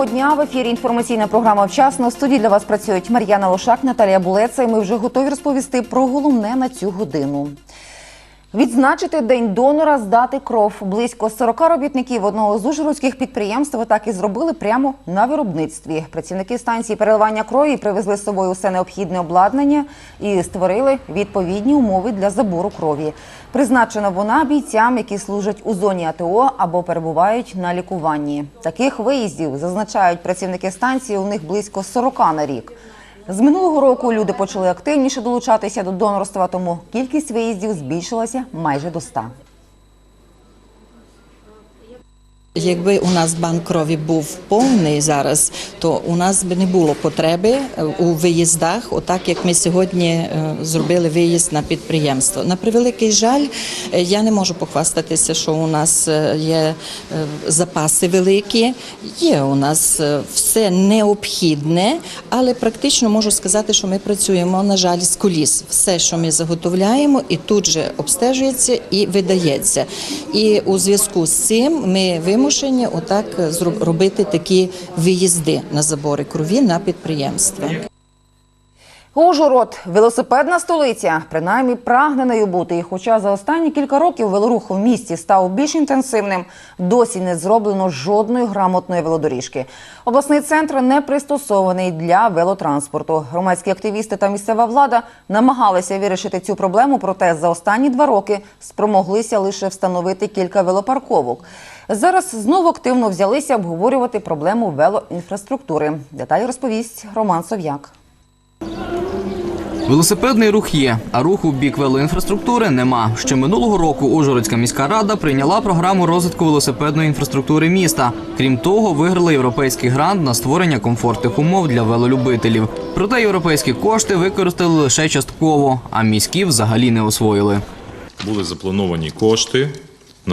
Доброго дня в ефірі. Інформаційна програма вчасно. В студії для вас працюють Мар'яна Лошак, Наталія Булеца. І ми вже готові розповісти про головне на цю годину. Відзначити день донора, здати кров. Близько 40 робітників одного з ужгородських підприємств так і зробили прямо на виробництві. Працівники станції переливання крові привезли з собою усе необхідне обладнання і створили відповідні умови для забору крові. Призначена вона бійцям, які служать у зоні АТО або перебувають на лікуванні. Таких виїздів зазначають працівники станції. У них близько 40 на рік. З минулого року люди почали активніше долучатися до донорства, тому кількість виїздів збільшилася майже до 100. Якби у нас банк крові був повний зараз, то у нас би не було потреби е, у виїздах, отак як ми сьогодні е, зробили виїзд на підприємство. На превеликий жаль, е, я не можу похвастатися, що у нас є запаси великі. Є у нас все необхідне, але практично можу сказати, що ми працюємо, на жаль, з коліс. Все, що ми заготовляємо, і тут же обстежується і видається. І у зв'язку з цим ми вимушені отак зроб- робити такі виїзди на забори крові на підприємства. Ужгород – велосипедна столиця, принаймні прагне нею бути. І хоча за останні кілька років велорух в місті став більш інтенсивним, досі не зроблено жодної грамотної велодоріжки. Обласний центр не пристосований для велотранспорту. Громадські активісти та місцева влада намагалися вирішити цю проблему, проте за останні два роки спромоглися лише встановити кілька велопарковок. Зараз знову активно взялися обговорювати проблему велоінфраструктури. Деталі розповість Роман Сов'як. Велосипедний рух є, а руху в бік велоінфраструктури нема. Ще минулого року Ужгородська міська рада прийняла програму розвитку велосипедної інфраструктури міста. Крім того, виграли європейський грант на створення комфортних умов для велолюбителів. Проте європейські кошти використали лише частково, а міські взагалі не освоїли. Були заплановані кошти.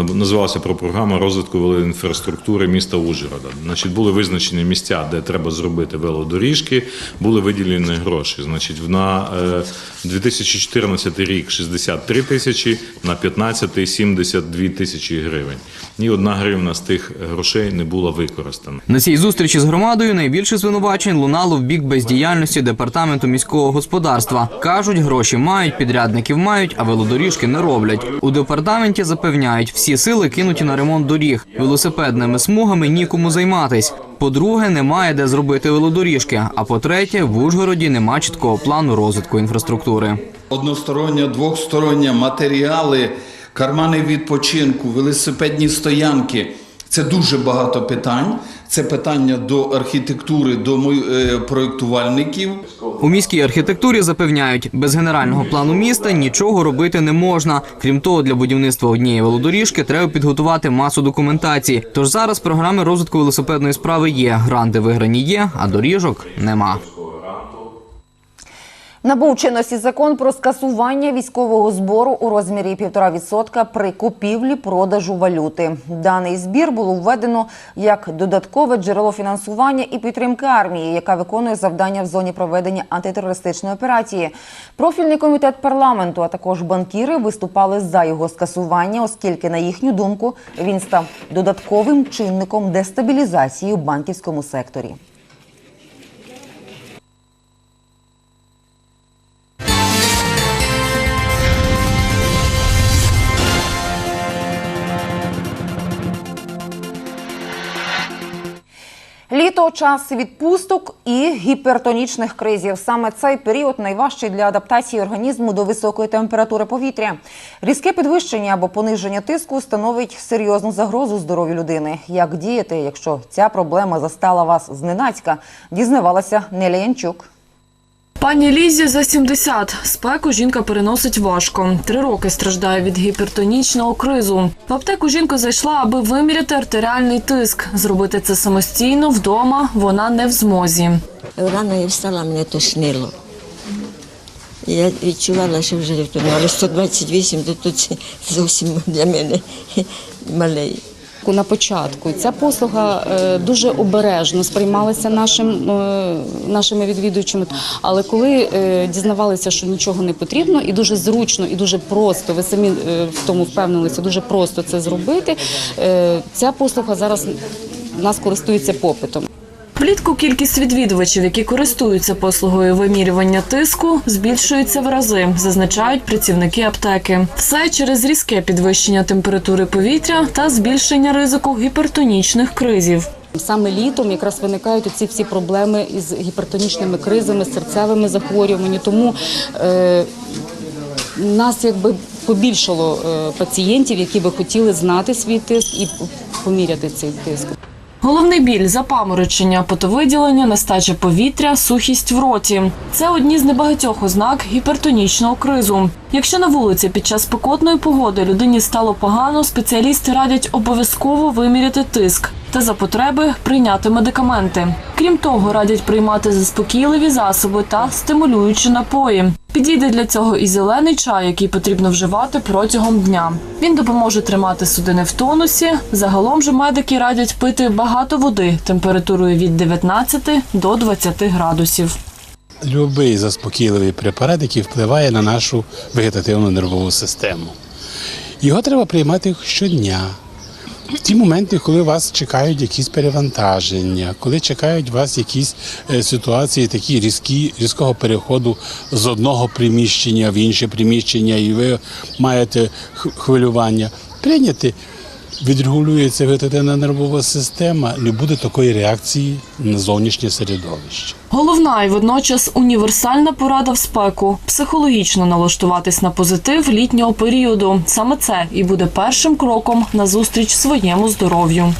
Називалася про програма розвитку велоінфраструктури міста Ужгорода. Значить, були визначені місця, де треба зробити велодоріжки, були виділені гроші. Значить, на е, 2014 рік 63 тисячі, на 15 72 тисячі гривень. Ні одна гривна з тих грошей не була використана. На цій зустрічі з громадою найбільше звинувачень лунало в бік бездіяльності департаменту міського господарства. кажуть, гроші мають, підрядників мають, а велодоріжки не роблять. У департаменті запевняють, всі сили кинуті на ремонт доріг. Велосипедними смугами нікому займатись. По-друге, немає де зробити велодоріжки. А по-третє, в Ужгороді нема чіткого плану розвитку інфраструктури. Одностороння, двохстороння, матеріали, кармани відпочинку, велосипедні стоянки. Це дуже багато питань. Це питання до архітектури, до е, проєктувальників. У міській архітектурі запевняють, без генерального плану міста нічого робити не можна. Крім того, для будівництва однієї велодоріжки треба підготувати масу документації. Тож зараз програми розвитку велосипедної справи є. Гранти виграні є, а доріжок нема. Набув чинності закон про скасування військового збору у розмірі 1,5% при купівлі-продажу валюти. Даний збір було введено як додаткове джерело фінансування і підтримки армії, яка виконує завдання в зоні проведення антитерористичної операції. Профільний комітет парламенту, а також банкіри виступали за його скасування, оскільки, на їхню думку, він став додатковим чинником дестабілізації у банківському секторі. Літо час відпусток і гіпертонічних кризів. Саме цей період найважчий для адаптації організму до високої температури повітря. Різке підвищення або пониження тиску становить серйозну загрозу здоров'ю людини. Як діяти, якщо ця проблема застала вас зненацька, дізнавалася Неля Янчук. Пані Лізі за 70. Спеку жінка переносить важко. Три роки страждає від гіпертонічного кризу. В аптеку жінка зайшла, аби виміряти артеріальний тиск. Зробити це самостійно вдома вона не в змозі. Рано я встала, мене тошнило. Я відчувала, що вже але 128, то тут зовсім для мене малий. На початку ця послуга е, дуже обережно сприймалася нашим, е, нашими відвідувачами. Але коли е, дізнавалися, що нічого не потрібно, і дуже зручно, і дуже просто, ви самі в тому впевнилися, дуже просто це зробити. Ця послуга зараз нас користується попитом. Влітку кількість відвідувачів, які користуються послугою вимірювання тиску, збільшується в рази, зазначають працівники аптеки. Все через різке підвищення температури повітря та збільшення ризику гіпертонічних кризів. Саме літом якраз виникають ці всі проблеми із гіпертонічними кризами, серцевими захворюваннями. Тому е, нас якби побільшало е, пацієнтів, які би хотіли знати свій тиск і поміряти цей тиск. Головний біль, запаморочення, потовиділення, нестача повітря, сухість в роті це одні з небагатьох ознак гіпертонічного кризу. Якщо на вулиці під час спекотної погоди людині стало погано, спеціалісти радять обов'язково виміряти тиск та за потреби прийняти медикаменти. Крім того, радять приймати заспокійливі засоби та стимулюючі напої. Підійде для цього і зелений чай, який потрібно вживати протягом дня. Він допоможе тримати судини в тонусі. Загалом же медики радять пити багато води температурою від 19 до 20 градусів. Любий заспокійливий препарат, який впливає на нашу вегетативну нервову систему. Його треба приймати щодня. В ті моменти, коли вас чекають якісь перевантаження, коли чекають вас якісь е, ситуації, такі різкі, різкого переходу з одного приміщення в інше приміщення, і ви маєте хвилювання, прийняти відрегулюється вегетативна нервова система, не буде такої реакції на зовнішнє середовище. Головна і водночас універсальна порада в спеку психологічно налаштуватись на позитив літнього періоду. Саме це і буде першим кроком на зустріч своєму здоров'ю.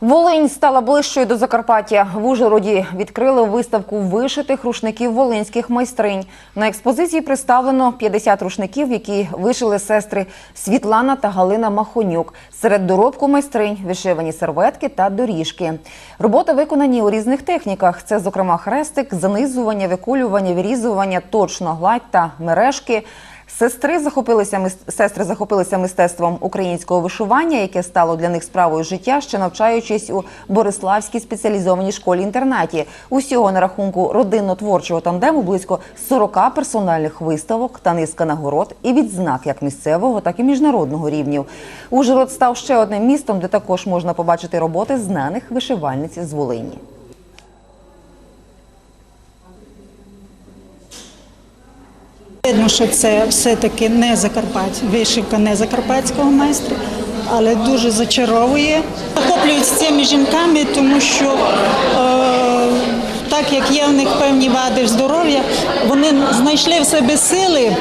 Волинь стала ближчою до Закарпаття. В Ужгороді відкрили виставку вишитих рушників волинських майстринь. На експозиції представлено 50 рушників, які вишили сестри Світлана та Галина Махонюк. Серед доробку майстринь вишивані серветки та доріжки. Роботи виконані у різних техніках. Це, зокрема, хрестик, занизування, виколювання, вирізування, точно гладь та мережки. Сестри захопилися сестри захопилися мистецтвом українського вишивання, яке стало для них справою життя, ще навчаючись у Бориславській спеціалізованій школі-інтернаті. Усього на рахунку родинно-творчого тандему близько 40 персональних виставок та низка нагород і відзнак як місцевого, так і міжнародного рівнів. Ужгород став ще одним містом, де також можна побачити роботи знаних вишивальниць з Волині. Видно, що це все-таки не Закарпаття, вишивка не закарпатського майстра, але дуже зачаровує. Захоплююсь цими жінками, тому що е, так як є в них певні вади здоров'я, вони знайшли в себе сили.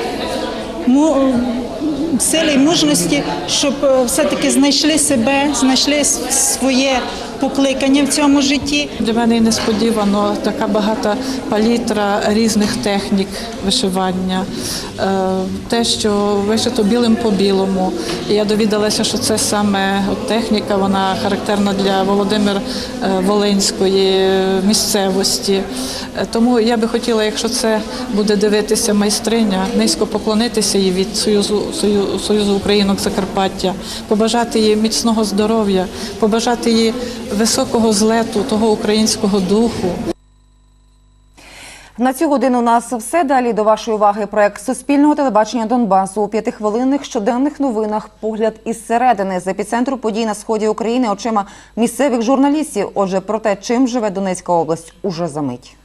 Сили і мужності, щоб е, все-таки знайшли себе, знайшли своє покликання в цьому житті. Для мене несподівано така багата палітра різних технік вишивання. Е, Те, що вишито білим по білому. Я довідалася, що це саме техніка, вона характерна для Володимир е, Волинської місцевості. Е, Тому я би хотіла, якщо це буде дивитися майстриня, низько поклонитися їй від Союзу Союзу, Союзу Українок Закарпаття, побажати їй міцного здоров'я, побажати їй високого злету того українського духу. На цю годину у нас все. Далі до вашої уваги проект Суспільного телебачення Донбасу у п'ятихвилинних щоденних новинах. Погляд із середини з епіцентру подій на сході України очима місцевих журналістів. Отже, про те, чим живе Донецька область, уже за мить.